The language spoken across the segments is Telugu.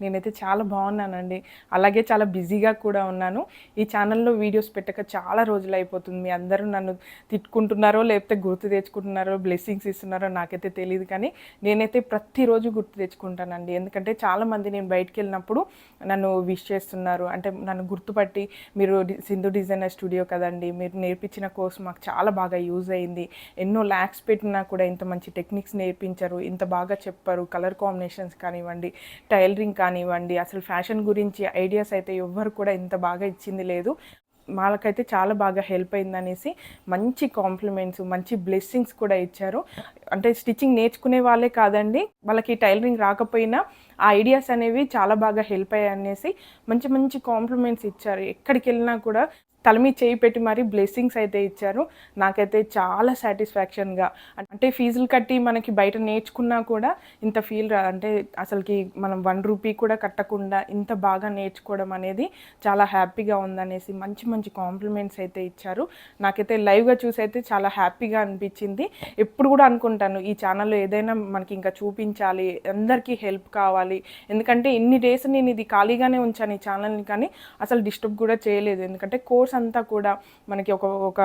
నేనైతే చాలా బాగున్నానండి. అలాగే చాలా బిజీగా కూడా ఉన్నాను. ఈ ఛానల్లో వీడియోస్ పెట్టక చాలా రోజులు అయిపోతుంది. మీ అందరూ నన్ను తిట్టుకుంటున్నారో లేకపోతే గుర్తు తెచ్చుకుంటున్నారో బ్లెస్సింగ్స్ ఇస్తున్నారో నాకైతే తెలియదు కానీ నేనైతే ప్రతిరోజు గుర్తు తెచ్చుకుంటానండి. ఎందుకంటే చాలామంది నేను బయటికి వెళ్ళినప్పుడు నన్ను విష్ చేస్తున్నారు. అంటే నన్ను గుర్తుపట్టి మీరు సింధు డిజైనర్ స్టూడియో కదండి మీరు నేర్పించిన కోర్స్ మాకు చాలా బాగా యూజ్ అయింది. ఎన్నో ల్యాక్స్ పెట్టినా కూడా ఇంత మంచి టెక్నిక్స్ నేర్పించారు ఇంత బాగా చెప్పారు. కలర్ కాంబినేషన్స్ కానివ్వండి టైలరింగ్ కానీ కానివ్వండి అసలు ఫ్యాషన్ గురించి ఐడియాస్ అయితే ఎవ్వరు కూడా ఇంత బాగా ఇచ్చింది లేదు. వాళ్ళకైతే చాలా బాగా హెల్ప్ అయిందనేసి మంచి కాంప్లిమెంట్స్ మంచి బ్లెస్సింగ్స్ కూడా ఇచ్చారు. అంటే స్టిచ్చింగ్ నేర్చుకునే వాళ్ళే కాదండి వాళ్ళకి టైలరింగ్ రాకపోయినా ఆ ఐడియాస్ అనేవి చాలా బాగా హెల్ప్ అయ్యాయి అనేసి మంచి మంచి కాంప్లిమెంట్స్ ఇచ్చారు. ఎక్కడికి వెళ్ళినా కూడా తల మీద చేయి పెట్టి మరీ బ్లెస్సింగ్స్ అయితే ఇచ్చారు. నాకైతే చాలా సాటిస్ఫాక్షన్గా అంటే ఫీజులు కట్టి మనకి బయట నేర్చుకున్నా కూడా ఇంత ఫీల్ రా అంటే అసలుకి మనం వన్ రూపీ కూడా కట్టకుండా ఇంత బాగా నేర్చుకోవడం అనేది చాలా హ్యాపీగా ఉందనేసి మంచి మంచి కాంప్లిమెంట్స్ అయితే ఇచ్చారు. నాకైతే లైవ్గా చూసి అయితే చాలా హ్యాపీగా అనిపించింది. ఎప్పుడు కూడా అనుకుంటాను ఈ ఛానల్లో ఏదైనా మనకి ఇంకా చూపించాలి అందరికీ హెల్ప్ కావాలి. ఎందుకంటే ఇన్ని డేస్ నేను ఇది ఖాళీగానే ఉంచాను ఈ ఛానల్ని కానీ అసలు డిస్టర్బ్ కూడా చేయలేదు. ఎందుకంటే కోర్స్ అంతా కూడా మనకి ఒక ఒక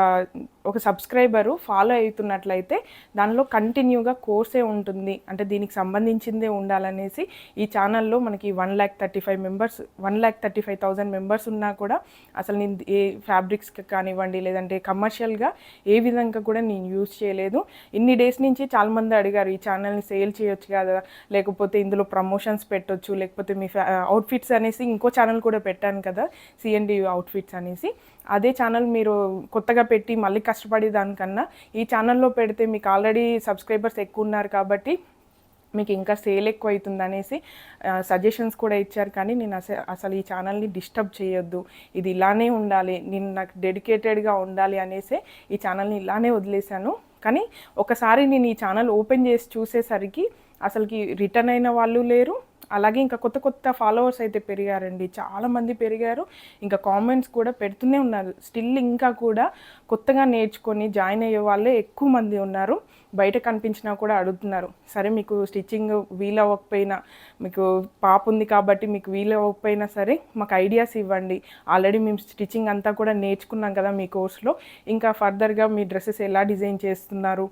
ఒక సబ్స్క్రైబరు ఫాలో అవుతున్నట్లయితే దానిలో కంటిన్యూగా కోర్సే ఉంటుంది. అంటే దీనికి సంబంధించిందే ఉండాలనేసి ఈ ఛానల్లో మనకి one lakh thirty five members one lakh thirty five thousand members ఉన్నా కూడా అసలు నేను ఏ ఫ్యాబ్రిక్స్కి కానివ్వండి లేదంటే కమర్షియల్గా ఏ విధంగా కూడా నేను యూజ్ చేయలేదు. ఇన్ని డేస్ నుంచి చాలామంది అడిగారు ఈ ఛానల్ని సేల్ చేయొచ్చు కదా లేకపోతే ఇందులో ప్రమోషన్స్ పెట్టొచ్చు లేకపోతే మీ అవుట్ఫిట్స్ అనేసి ఇంకో ఛానల్ కూడా పెట్టాను కదా సిఎన్డి అవుట్ఫిట్స్ అనేసి. అదే ఛానల్ మీరు కొత్తగా పెట్టి మళ్ళీ కష్టపడే దానికన్నా ఈ ఛానల్లో పెడితే మీకు ఆల్రెడీ సబ్స్క్రైబర్స్ ఎక్కువ ఉన్నారు కాబట్టి మీకు ఇంకా సేల్ ఎక్కువ అవుతుంది అనేసి సజెషన్స్ కూడా ఇచ్చారు. కానీ నేను అసలు అసలు ఈ ఛానల్ని డిస్టర్బ్ చేయొద్దు. ఇది ఇలానే ఉండాలి. నేను నాకు డెడికేటెడ్గా ఉండాలి అనేసి ఈ ఛానల్ని ఇలానే వదిలేశాను. కానీ ఒకసారి నేను ఈ ఛానల్ ఓపెన్ చేసి చూసేసరికి అసలుకి రిటర్న్ అయిన వాళ్ళు లేరు. అలాగే ఇంకా కొత్త కొత్త ఫాలోవర్స్ అయితే పెరిగారండి. చాలామంది పెరిగారు. ఇంకా కామెంట్స్ కూడా పెడుతూనే ఉన్నారు. స్టిల్ ఇంకా కూడా కొత్తగా నేర్చుకొని జాయిన్ అయ్యే వాళ్ళే ఎక్కువ మంది ఉన్నారు. బయట కనిపించినా కూడా అడుగుతున్నారు. సరే మీకు స్టిచ్చింగ్ వీల్ అవ్వకపోయినా మీకు పాప ఉంది కాబట్టి మీకు వీలు అవ్వకపోయినా సరే మాకు ఐడియాస్ ఇవ్వండి. ఆల్రెడీ మేము స్టిచ్చింగ్ అంతా కూడా నేర్చుకున్నాం కదా మీ కోర్స్లో ఇంకా ఫర్దర్గా మీ డ్రెస్సెస్ ఎలా డిజైన్ చేస్తున్నారు?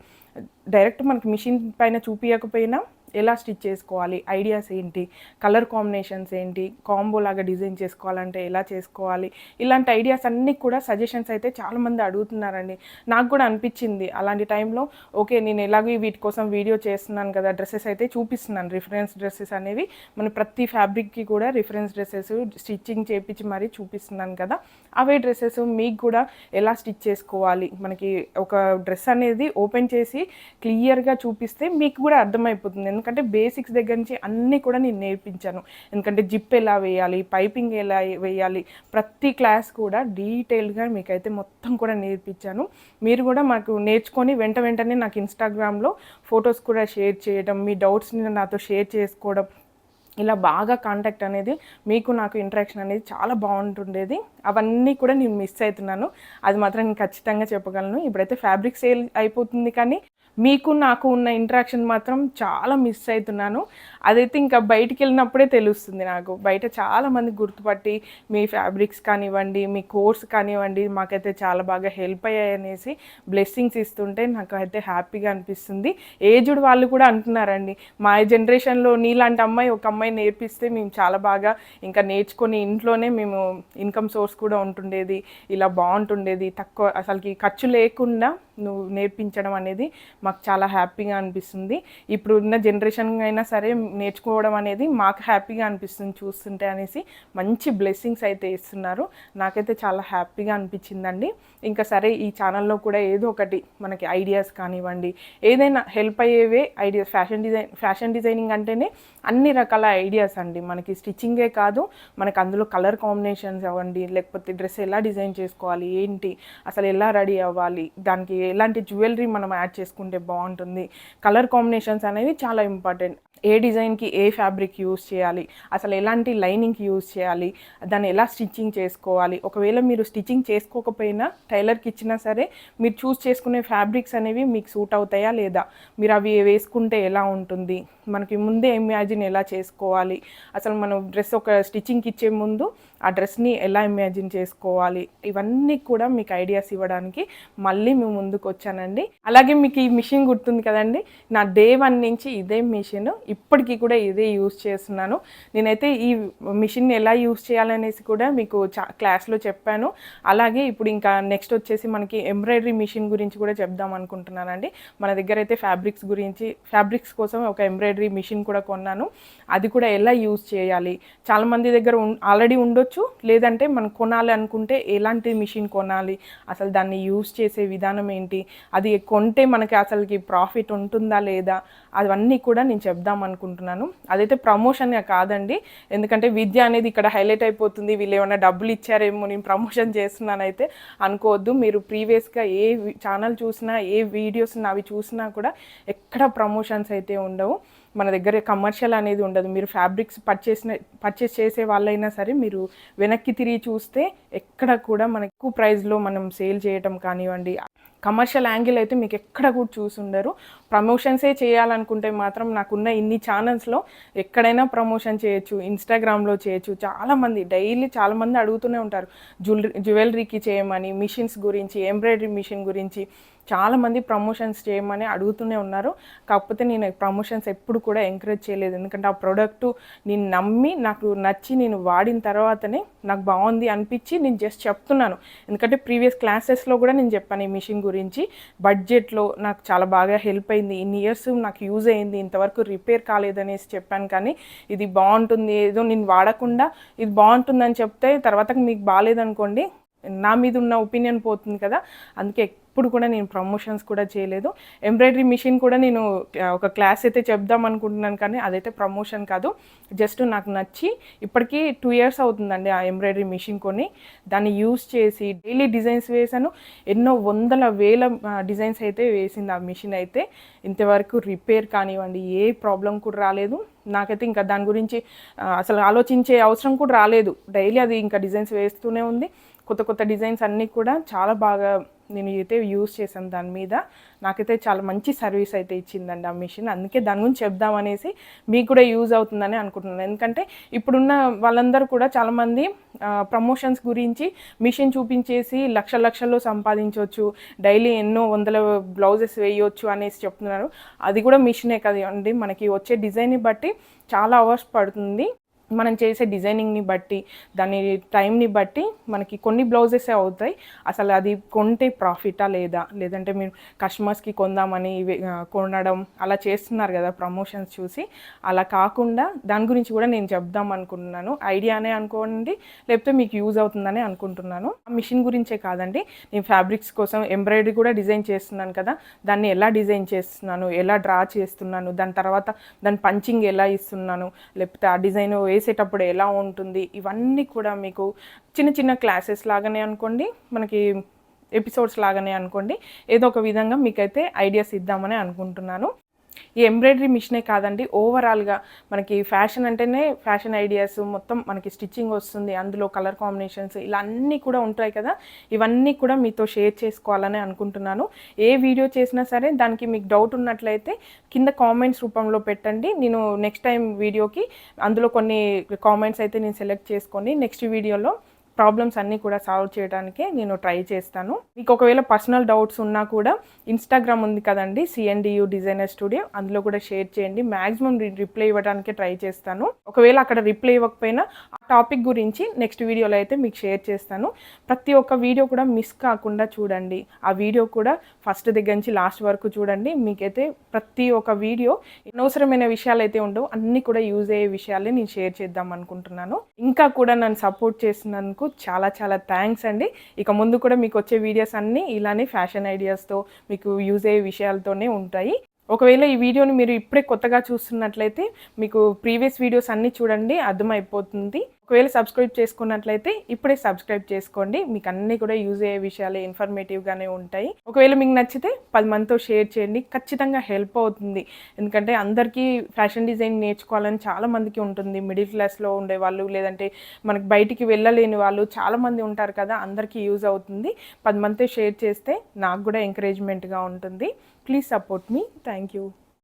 డైరెక్ట్ మనకి మిషన్ పైన చూపించకపోయినా ఎలా స్టిచ్ చేసుకోవాలి ఐడియాస్ ఏంటి కలర్ కాంబినేషన్స్ ఏంటి కాంబో లాగా డిజైన్ చేసుకోవాలంటే ఎలా చేసుకోవాలి ఇలాంటి ఐడియాస్ అన్నీ కూడా సజెషన్స్ అయితే చాలామంది అడుగుతున్నారండి. నాకు కూడా అనిపించింది. అలాంటి టైంలో ఓకే నేను ఎలాగో వీటి కోసం వీడియో చేస్తున్నాను కదా డ్రెస్సెస్ అయితే చూపిస్తున్నాను. రిఫరెన్స్ డ్రెస్సెస్ అనేవి మన ప్రతి ఫ్యాబ్రిక్కి కూడా రిఫరెన్స్ డ్రెస్సెస్ స్టిచ్చింగ్ చేపించి మరీ చూపిస్తున్నాను కదా. అవే డ్రెస్సెస్ మీకు కూడా ఎలా స్టిచ్ చేసుకోవాలి? మనకి ఒక డ్రెస్ అనేది ఓపెన్ చేసి క్లియర్గా చూపిస్తే మీకు కూడా అర్థమైపోతుంది. ఎందుకంటే ఎందుకంటే బేసిక్స్ దగ్గర నుంచి అన్నీ కూడా నేను నేర్పించాను. ఎందుకంటే జిప్ ఎలా వేయాలి పైపింగ్ ఎలా వేయాలి ప్రతి క్లాస్ కూడా డీటెయిల్గా మీకైతే మొత్తం కూడా నేర్పించాను. మీరు కూడా మాకు నేర్చుకొని వెంట వెంటనే నాకు ఇన్స్టాగ్రామ్లో ఫొటోస్ కూడా షేర్ చేయడం మీ డౌట్స్ని నాతో షేర్ చేసుకోవడం ఇలా బాగా కాంటాక్ట్ అనేది మీకు నాకు ఇంటరాక్షన్ అనేది చాలా బాగుంటుండేది. అవన్నీ కూడా నేను మిస్ అవుతున్నాను. అది మాత్రం నేను ఖచ్చితంగా చెప్పగలను. ఇప్పుడైతే ఫ్యాబ్రిక్ సేల్ అయిపోతుంది కానీ మీకు నాకు ఉన్న ఇంటరాక్షన్ మాత్రం చాలా మిస్ అవుతున్నాను అదైతే ఇంకా బయటికి వెళ్ళినప్పుడే తెలుస్తుంది నాకు. బయట చాలామంది గుర్తుపట్టి మీ ఫ్యాబ్రిక్స్ కానివ్వండి మీ కోర్స్ కానివ్వండి మాకైతే చాలా బాగా హెల్ప్ అయ్యాయి అనేసి బ్లెస్సింగ్స్ ఇస్తుంటే నాకు అయితే హ్యాపీగా అనిపిస్తుంది. ఏజ్డ్ వాళ్ళు కూడా అంటున్నారండి మా జనరేషన్లో నీలాంటి అమ్మాయి ఒక అమ్మాయి నేర్పిస్తే మేము చాలా బాగా ఇంకా నేర్చుకొని ఇంట్లోనే మేము ఇన్కమ్ సోర్స్ కూడా ఉంటుండేది ఇలా బాగుంటుండేది తక్కువ అసలుకి ఖర్చు లేకుండా నువ్వు నేర్పించడం అనేది మాకు చాలా హ్యాపీగా అనిపిస్తుంది. ఇప్పుడు ఉన్న జనరేషన్ అయినా సరే నేర్చుకోవడం అనేది మాకు హ్యాపీగా అనిపిస్తుంది చూస్తుంటే అనేసి మంచి బ్లెస్సింగ్స్ అయితే ఇస్తున్నారు. నాకైతే చాలా హ్యాపీగా అనిపించిందండి. ఇంకా సరే ఈ ఛానల్లో కూడా ఏదో ఒకటి మనకి ఐడియాస్ కానివ్వండి ఏదైనా help అయ్యేవే ideas fashion design fashion designing అంటేనే అన్ని రకాల ఐడియాస్ అండి. మనకి స్టిచ్చింగే కాదు మనకి అందులో కలర్ కాంబినేషన్స్ అవ్వండి లేకపోతే డ్రెస్ ఎలా డిజైన్ చేసుకోవాలి ఏంటి అసలు ఎలా రెడీ అవ్వాలి దానికి ఎలాంటి జ్యువెలరీ మనం యాడ్ చేసుకుంటే బాగుంటుంది. కలర్ కాంబినేషన్స్ అనేవి చాలా ఇంపార్టెంట్ ఏ డిజైన్కి ఏ ఫ్యాబ్రిక్ యూస్ చేయాలి? అసలు ఎలాంటి లైనింగ్ యూస్ చేయాలి? దాన్ని ఎలా స్టిచ్చింగ్ చేసుకోవాలి? ఒకవేళ మీరు స్టిచ్చింగ్ చేసుకోకపోయినా టైలర్కి ఇచ్చినా సరే మీరు చూస్ చేసుకునే ఫ్యాబ్రిక్స్ అనేవి మీకు సూట్ అవుతాయా లేదా? మీరు అవి వేసుకుంటే ఎలా ఉంటుంది? మనకి ముందే ఇమాజిన్ ఎలా చేసుకోవాలి? అసలు మనం డ్రెస్ ఒక స్టిచ్చింగ్కి ఇచ్చే ముందు ఆ డ్రెస్ని ఎలా ఇమాజిన్ చేసుకోవాలి? ఇవన్నీ కూడా మీకు ఐడియాస్ ఇవ్వడానికి మళ్ళీ మేము ముందుకు వచ్చానండి. అలాగే మీకు ఈ మిషన్ గుర్తుంది కదండి? నా డే వన్ నుంచి ఇదే మిషన్ ఇప్పటికీ కూడా ఇదే యూస్ చేస్తున్నాను. నేనైతే ఈ మిషన్ ఎలా యూస్ చేయాలనేసి కూడా మీకు చా క్లాస్లో చెప్పాను. అలాగే ఇప్పుడు ఇంకా నెక్స్ట్ వచ్చేసి మనకి ఎంబ్రాయిడరీ మిషన్ గురించి కూడా చెప్దాం అనుకుంటున్నానండి. మన దగ్గర అయితే ఫ్యాబ్రిక్స్ గురించి ఫ్యాబ్రిక్స్ కోసం ఒక ఎంబ్రాయిడరీ మిషన్ కూడా కొన్నాను. అది కూడా ఎలా యూస్ చేయాలి? చాలామంది దగ్గర ఆల్రెడీ ఉండొచ్చు లేదంటే మనం కొనాలి అనుకుంటే ఎలాంటి మిషన్ కొనాలి? అసలు దాన్ని యూస్ చేసే విధానం ఏంటి? అది కొంటే మనకి అసలుకి ప్రాఫిట్ ఉంటుందా లేదా? అవన్నీ కూడా నేను చెప్దాం అనుకుంటున్నాను. అదైతే ప్రమోషన్ కాదండి. ఎందుకంటే విద్య అనేది ఇక్కడ హైలైట్ అయిపోతుంది. వీళ్ళు ఏమైనా డబ్బులు ఇచ్చారేమో నేను ప్రమోషన్ చేస్తున్నానైతే అనుకోవద్దు. మీరు ప్రీవియస్గా ఏ ఛానల్ చూసినా ఏ వీడియోస్ అవి చూసినా కూడా ఎక్కడ ప్రమోషన్స్ అయితే ఉండవు. మన దగ్గర కమర్షియల్ అనేది ఉండదు. మీరు ఫ్యాబ్రిక్స్ పర్చేసిన పర్చేస్ చేసే వాళ్ళైనా సరే మీరు వెనక్కి తిరిగి చూస్తే ఎక్కడ కూడా మనకు ఎక్కువ ప్రైస్లో మనం సేల్ చేయటం కానివ్వండి కమర్షియల్ యాంగిల్ అయితే మీకు ఎక్కడ కూడా చూసుండరు. ప్రమోషన్సే చేయాలనుకుంటే మాత్రం నాకున్న ఇన్ని ఛానల్స్లో ఎక్కడైనా ప్రమోషన్ చేయొచ్చు ఇన్స్టాగ్రామ్లో చేయొచ్చు. చాలామంది డైలీ చాలామంది అడుగుతూనే ఉంటారు. జ్యువెలరీ జ్యువెలరీకి చేయమని మిషన్స్ గురించి ఎంబ్రాయిడరీ మిషన్ గురించి చాలామంది ప్రమోషన్స్ చేయమని అడుగుతూనే ఉన్నారు. కాకపోతే నేను ప్రమోషన్స్ ఎప్పుడు కూడా ఎంకరేజ్ చేయలేదు. ఎందుకంటే ఆ ప్రోడక్ట్ నేను నమ్మి నాకు నచ్చి నేను వాడిన తర్వాతనే నాకు బాగుంది అనిపించి నేను జస్ట్ చెప్తున్నాను. ఎందుకంటే ప్రీవియస్ క్లాసెస్లో కూడా నేను చెప్పాను ఈ మిషన్ గురించి. గురించి బడ్జెట్లో నాకు చాలా బాగా హెల్ప్ అయింది. ఇన్ని ఇయర్స్ నాకు యూజ్ అయింది. ఇంతవరకు రిపేర్ కాలేదనేసి చెప్పాను కానీ ఇది బాగుంటుంది. ఏదో నేను వాడకుండా ఇది బాగుంటుందని చెప్తే తర్వాత మీకు బాగాలేదనుకోండి నా మీద ఉన్న ఒపీనియన్ పోతుంది కదా. అందుకే ఎప్పుడు కూడా నేను ప్రమోషన్స్ కూడా చేయలేదు. ఎంబ్రాయిడరీ మిషన్ కూడా నేను ఒక క్లాస్ అయితే చెప్దాం అనుకుంటున్నాను కానీ అదైతే ప్రమోషన్ కాదు. జస్ట్ నాకు నచ్చి ఇప్పటికీ టూ ఇయర్స్ అవుతుందండి ఆ ఎంబ్రాయిడరీ మిషన్ కొని. దాన్ని యూస్ చేసి డైలీ డిజైన్స్ వేసాను. ఎన్నో వందల వేల డిజైన్స్ అయితే వేసింది ఆ మిషన్ అయితే. ఇంతవరకు రిపేర్ కానివ్వండి ఏ ప్రాబ్లం కూడా రాలేదు. నాకైతే ఇంకా దాని గురించి అసలు ఆలోచించే అవసరం కూడా రాలేదు. డైలీ అది ఇంకా డిజైన్స్ వేస్తూనే ఉంది. కొత్త కొత్త డిజైన్స్ అన్నీ కూడా చాలా బాగా నేను అయితే యూస్ చేశాను దాని మీద. నాకైతే చాలా మంచి సర్వీస్ అయితే ఇచ్చిందండి ఆ మిషన్. అందుకే దాని గురించి చెప్దామనేసి మీకు కూడా యూజ్ అవుతుందని అనుకుంటున్నాను. ఎందుకంటే ఇప్పుడున్న వాళ్ళందరూ కూడా చాలామంది ప్రమోషన్స్ గురించి మిషన్ చూపించేసి లక్ష లక్షల్లో సంపాదించవచ్చు డైలీ ఎన్నో వందల బ్లౌజెస్ వేయవచ్చు అనేసి చెప్తున్నారు. అది కూడా మిషనే కదండి. మనకి వచ్చే డిజైన్ని బట్టి చాలా అవర్స్ పడుతుంది. మనం చేసే డిజైనింగ్ని బట్టి దాని టైంని బట్టి మనకి కొన్ని బ్లౌజెస్ అవుతాయి. అసలు అది కొంటే ప్రాఫిటా లేదా? లేదంటే మీరు కస్టమర్స్కి కొందామని ఇవి, కొనడం అలా చేస్తున్నారు కదా ప్రమోషన్స్ చూసి. అలా కాకుండా దాని గురించి కూడా నేను చెప్దాం అనుకుంటున్నాను. ఐడియానే అనుకోండి లేకపోతే మీకు యూజ్ అవుతుందని అనుకుంటున్నాను. ఆ మిషన్ గురించే కాదండి. నేను ఫ్యాబ్రిక్స్ కోసం ఎంబ్రాయిడరీ కూడా డిజైన్ చేస్తున్నాను కదా. దాన్ని ఎలా డిజైన్ చేస్తున్నాను? ఎలా డ్రా చేస్తున్నాను? దాని తర్వాత దాని పంచింగ్ ఎలా ఇస్తున్నాను? లేకపోతే ఆ డిజైన్ వేసి చేసేటప్పుడు ఎలా ఉంటుంది? ఇవన్నీ కూడా మీకు చిన్న చిన్న క్లాసెస్ లాగానే అనుకోండి మనకి ఎపిసోడ్స్ లాగానే అనుకోండి ఏదో ఒక విధంగా మీకైతే ఐడియాస్ ఇద్దామని అనుకుంటున్నాను. ఈ ఎంబ్రాయిడరీ మిషనే కాదండి ఓవరాల్గా మనకి ఫ్యాషన్ అంటేనే ఫ్యాషన్ ఐడియాస్ మొత్తం మనకి స్టిచ్చింగ్ వస్తుంది అందులో కలర్ కాంబినేషన్స్ ఇలా అన్నీ కూడా ఉంటాయి కదా ఇవన్నీ కూడా మీతో షేర్ చేసుకోవాలని అనుకుంటున్నాను. ఏ వీడియో చేసినా సరే దానికి మీకు డౌట్ ఉన్నట్లయితే కింద కామెంట్స్ రూపంలో పెట్టండి. నేను నెక్స్ట్ టైం వీడియోకి అందులో కొన్ని కామెంట్స్ అయితే నేను సెలెక్ట్ చేసుకొని నెక్స్ట్ వీడియోలో ప్రాబ్లమ్స్ అన్నీ కూడా సాల్వ్ చేయడానికి నేను ట్రై చేస్తాను. మీకు ఒకవేళ పర్సనల్ డౌట్స్ ఉన్నా కూడా ఇన్స్టాగ్రామ్ ఉంది కదండి సిఎన్డియు డిజైనర్ స్టూడియో అందులో కూడా షేర్ చేయండి. మ్యాక్సిమం రిప్లై ఇవ్వడానికి ట్రై చేస్తాను. ఒకవేళ అక్కడ రిప్లై ఇవ్వకపోయినా ఆ టాపిక్ గురించి నెక్స్ట్ వీడియోలో అయితే మీకు షేర్ చేస్తాను. ప్రతి ఒక్క వీడియో కూడా మిస్ కాకుండా చూడండి. ఆ వీడియో కూడా ఫస్ట్ దగ్గర నుంచి లాస్ట్ వరకు చూడండి. మీకైతే ప్రతి ఒక్క వీడియో అనవసరమైన విషయాలు అయితే ఉండవు. అన్నీ కూడా యూజ్ అయ్యే విషయాలే నేను షేర్ చేద్దాం అనుకుంటున్నాను. ఇంకా కూడా నన్ను సపోర్ట్ చేసినందుకు చాలా చాలా థ్యాంక్స్ అండి. ఇక ముందు కూడా మీకు వచ్చే వీడియోస్ అన్నీ ఇలానే ఫ్యాషన్ ఐడియాస్తో మీకు యూజ్ అయ్యే విషయాలతోనే ఉంటాయి. ఒకవేళ ఈ వీడియోని మీరు ఇప్పుడే కొత్తగా చూస్తున్నట్లయితే మీకు ప్రీవియస్ వీడియోస్ అన్నీ చూడండి అర్థమైపోతుంది. ఒకవేళ సబ్స్క్రైబ్ చేసుకున్నట్లయితే ఇప్పుడే సబ్స్క్రైబ్ చేసుకోండి. మీకు అన్నీ కూడా యూజ్ అయ్యే విషయాలు ఇన్ఫర్మేటివ్గానే ఉంటాయి. ఒకవేళ మీకు నచ్చితే పది మందితో షేర్ చేయండి. ఖచ్చితంగా హెల్ప్ అవుతుంది. ఎందుకంటే అందరికీ ఫ్యాషన్ డిజైన్ నేర్చుకోవాలని చాలా మందికి ఉంటుంది. మిడిల్ క్లాస్లో ఉండే వాళ్ళు లేదంటే మనకి బయటికి వెళ్ళలేని వాళ్ళు చాలామంది ఉంటారు కదా అందరికీ యూజ్ అవుతుంది. పది మందితో షేర్ చేస్తే నాకు కూడా ఎంకరేజ్మెంట్గా ఉంటుంది. ప్లీజ్ సపోర్ట్ మీ థ్యాంక్ యూ